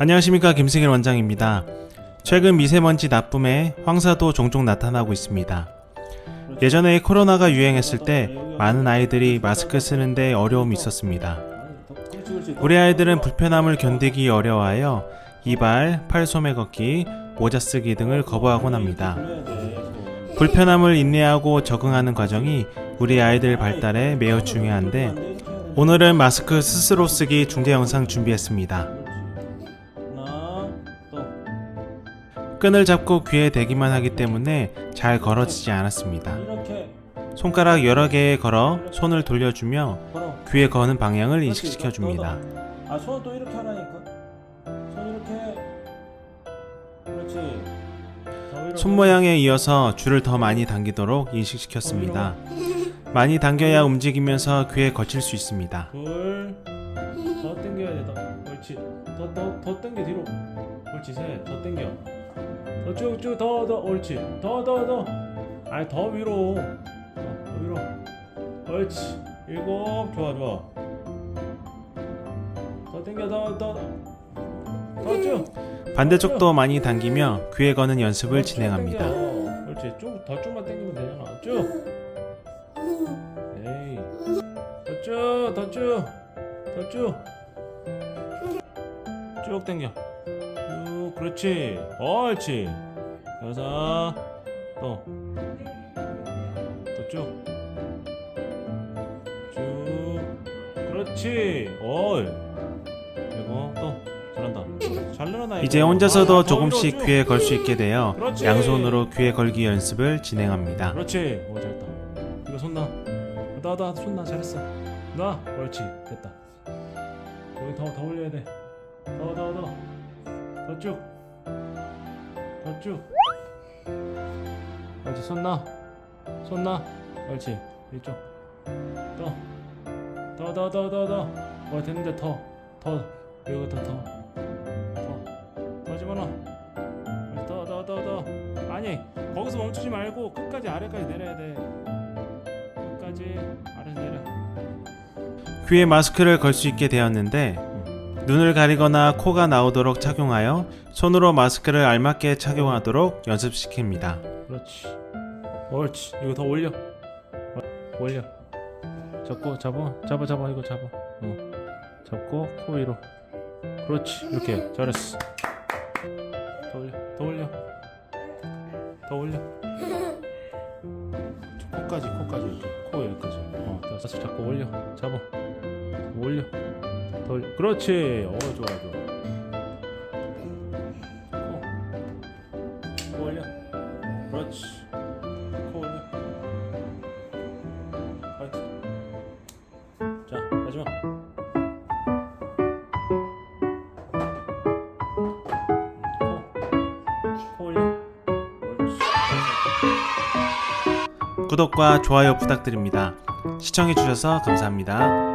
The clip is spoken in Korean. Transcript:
안녕하십니까 김승일 원장입니다. 최근 미세먼지 나쁨에 황사도 종종 나타나고 있습니다. 예전에 코로나가 유행했을 때 많은 아이들이 마스크 쓰는데 어려움이 있었습니다. 우리 아이들은 불편함을 견디기 어려워하여 이발, 팔 소매 걷기, 모자 쓰기 등을 거부하곤 합니다. 불편함을 인내하고 적응하는 과정이 우리 아이들 발달에 매우 중요한데 오늘은 마스크 스스로 쓰기 중계 영상 준비했습니다. 끈을 잡고 귀에 대기만 하기 때문에 잘 걸어지지 않았습니다. 손가락 여러 개에 걸어 손을 돌려주며. 귀에 거는 방향을 인식시켜 줍니다. 아, 손도 이렇게 하라니까. 손 이렇게. 그렇지. 손 모양에 이어서 줄을 더 많이 당기도록 인식시켰습니다. 많이 당겨야 움직이면서 귀에 거칠 수 있습니다. 둘. 더 당겨야 돼. 더. 옳지. 더 더 더 당겨 뒤로. 옳지. 셋. 더 당겨. 더 쭉쭉 더 더. 옳지. 더 더 더. 아니 더 위로. 더, 더 위로. 옳지. 일곱. 좋아 좋아. 더 당겨 더 더. 더 쭉. 반대쪽도 많이 당기며 귀에 거는 연습을 진행합니다. 그렇지 쭉더 쭉만 당기면 되잖아 쭉 에이 더쭉더쭉더쭉쭉 당겨 쭉 그렇지 옳지 여섯 또또쭉 쭉 그렇지 올 그리고 또 잘한다 잘 늘어나 이제. 혼자서도 아, 더 조금씩 쭉. 귀에 걸 수 있게 되어 그렇지. 양손으로 귀에 걸기 연습을 진행합니다. 그렇지. 오 잘했다. 이거 손 놔. 나나 손 놔. 잘했어. 놔. 옳지. 됐다. 여기 더더 올려야 돼. 더더 더. 더 쭉. 더 쭉. 옳지. 손 놔. 손 놔. 옳지. 이쪽. 더. 더 더 더더 더. 어 됐는데 더. 더. 여기 더 더. 더. 더더 더 더. 아니 거기서 멈추지 말고 끝까지 아래까지 내려야 돼. 끝까지 아래 내려. 귀에 마스크를 걸 수 있게 되었는데 눈을 가리거나 코가 나오도록 착용하여 손으로 마스크를 알맞게 착용하도록 연습시킵니다. 그렇지. 옳지. 이거 더 올려. 어, 올려. 잡고 잡아. 잡아 잡아 이거 잡아. 어. 잡고 코 위로. 그렇지. 이렇게 잘했어. 더 올려. 더 올려. 더 올려. 코까지 코까지 이렇게 코 여기까지. 어. 다시 잡고 올려. 잡아. 올려. 더 올려. 그렇지. 어 좋아 좋아. 코. 코 올려. 그렇지. 코 올려. 파이팅. 자, 마지막. 코. 코 올려. 옳지. 구독과 좋아요 부탁드립니다. 시청해주셔서 감사합니다.